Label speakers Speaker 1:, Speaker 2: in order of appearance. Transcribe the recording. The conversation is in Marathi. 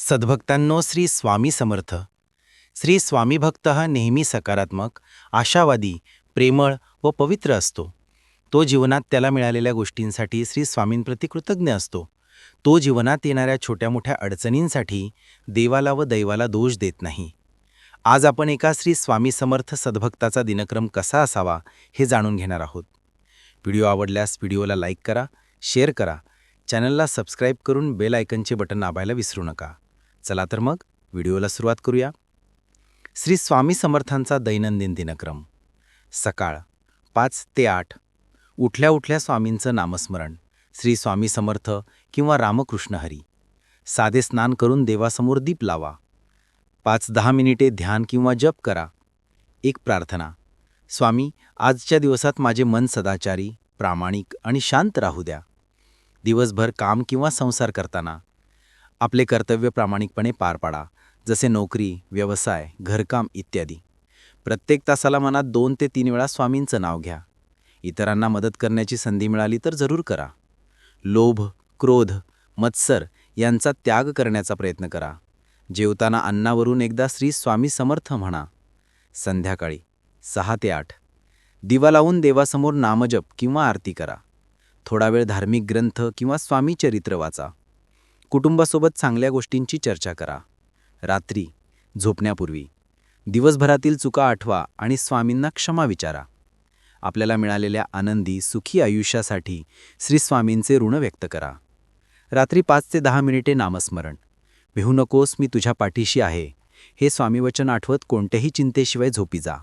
Speaker 1: सद्भक्तांनो श्री स्वामी समर्थ. श्री स्वामी भक्त हा नेहमी सकारात्मक आशावादी प्रेमळ व पवित्र असतो. तो जीवनात त्याला मिळालेल्या गोष्टींसाठी श्री स्वामींप्रती कृतज्ञ असतो. तो जीवनात येणाऱ्या छोट्या मोठ्या अडचणींसाठी देवाला व दैवाला दोष देत नाही. आज आपण एका श्री स्वामी समर्थ सद्भक्ताचा दिनक्रम कसा असावा हे जाणून घेणार आहोत. व्हिडिओ आवडल्यास व्हिडिओला लाईक करा शेअर करा. चॅनलला सबस्क्राईब करून बेल आयकनचे बटन दाबायला विसरू नका. चला तर मग व्हिडिओला सुरुवात करूया. श्री स्वामी समर्थांचा दैनंदिन दिनक्रम. सकाळ पाच ते आठ. उठल्या उठल्या स्वामींचं नामस्मरण. श्री स्वामी समर्थ किंवा रामकृष्ण हरी. साधे स्नान करून देवासमोर दीप लावा. पाच दहा मिनिटे ध्यान किंवा जप करा. एक प्रार्थना. स्वामी आजच्या दिवसात माझे मन सदाचारी प्रामाणिक आणि शांत राहू द्या. दिवसभर काम किंवा संसार करताना आपले कर्तव्य प्रामाणिकपणे पार पाडा जसे नोकरी व्यवसाय घरकाम इत्यादी. प्रत्येक तासाला मनात दोन ते तीन वेळा स्वामींचं नाव घ्या. इतरांना मदत करण्याची संधी मिळाली तर जरूर करा. लोभ क्रोध मत्सर यांचा त्याग करण्याचा प्रयत्न करा. जेवताना अन्नावरून एकदा श्री स्वामी समर्थ म्हणा. संध्याकाळी सहा ते आठ. दिवा लावून देवासमोर नामजप किंवा आरती करा. थोडा वेळ धार्मिक ग्रंथ किंवा स्वामी चरित्र वाचा. कुटुंबासोबत चांगल्या गोष्टींची चर्चा करा. रात्री झोपण्यापूर्वी दिवसभरातील चुका आठवा आणि स्वामींना क्षमा विचारा. आपल्याला मिळालेल्या आनंदी सुखी आयुष्यासाठी श्री स्वामींचे ऋण व्यक्त करा. रात्री पाच ते दहा मिनिटे नामस्मरण. भिहू नकोस मी तुझ्या पाठीशी आहे. हे स्वामीवचन आठवत कोणत्याही चिंतेशिवाय झोपी जा.